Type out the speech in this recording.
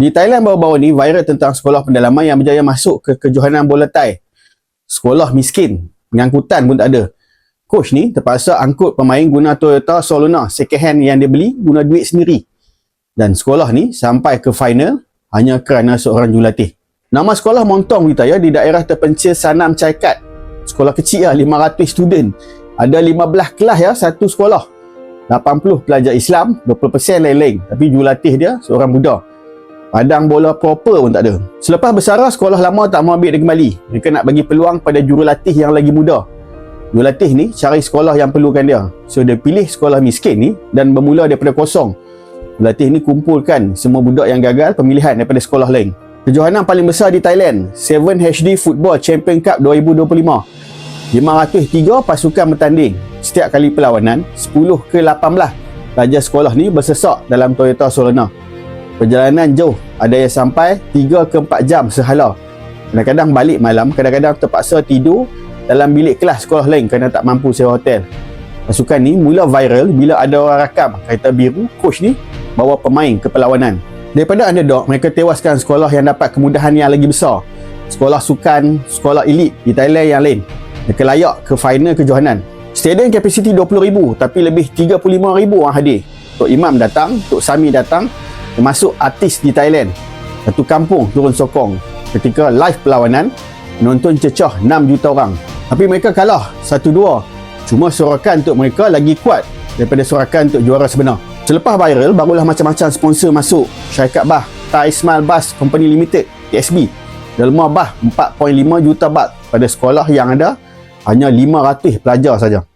Di Thailand baru-baru ni viral tentang sekolah pendalaman yang berjaya masuk ke kejohanan bola Thai. Sekolah miskin, pengangkutan pun tak ada. Coach ni terpaksa angkut pemain guna Toyota Soluna second hand yang dia beli guna duit sendiri. Dan sekolah ni sampai ke final hanya kerana seorang jurulatih. Nama sekolah Montong Vitaya di daerah terpencil Sanam Caikat. Sekolah kecil lah, 500 student. Ada 15 kelas ya, satu sekolah. 80 pelajar Islam, 20% lain-lain. Tapi jurulatih dia seorang Buddha. Padang bola proper pun tak ada. Selepas bersara, sekolah lama tak mau ambil dia kembali. Mereka nak bagi peluang pada jurulatih yang lagi muda. Jurulatih ni cari sekolah yang perlukan dia. So dia pilih sekolah miskin ni dan bermula daripada kosong. Jurulatih ni kumpulkan semua budak yang gagal pemilihan daripada sekolah lain. Kejohanan paling besar di Thailand, 7HD Football Champion Cup 2025. 503 pasukan bertanding. Setiap kali perlawanan, 10 ke 18 pelajar sekolah ni bersesak dalam Toyota Solana. Perjalanan jauh, ada yang sampai 3 ke 4 jam sehala. Kadang-kadang balik malam, kadang-kadang terpaksa tidur dalam bilik kelas sekolah lain kerana tak mampu sewa hotel. Pasukan ni mula viral bila ada orang rakam kereta biru coach ni bawa pemain ke perlawanan. Daripada underdog, mereka tewaskan sekolah yang dapat kemudahan yang lagi besar. Sekolah sukan, sekolah elit di Thailand yang lain. Mereka layak ke final kejohanan. Stadium kapasiti 20,000 tapi lebih 35,000 orang hadir. Tok Imam datang, Tok Sami datang, termasuk artis di Thailand. Satu kampung turun sokong. Ketika live perlawanan, penonton cecah 6 juta orang. Tapi mereka kalah 1-2. Cuma sorakan untuk mereka lagi kuat daripada sorakan untuk juara sebenar. Selepas viral, barulah macam-macam sponsor masuk. Syarikat Bah, Thai Smile Bus Company Limited, TSB. Derma Bah 4.5 juta bat pada sekolah yang ada hanya 500 pelajar saja.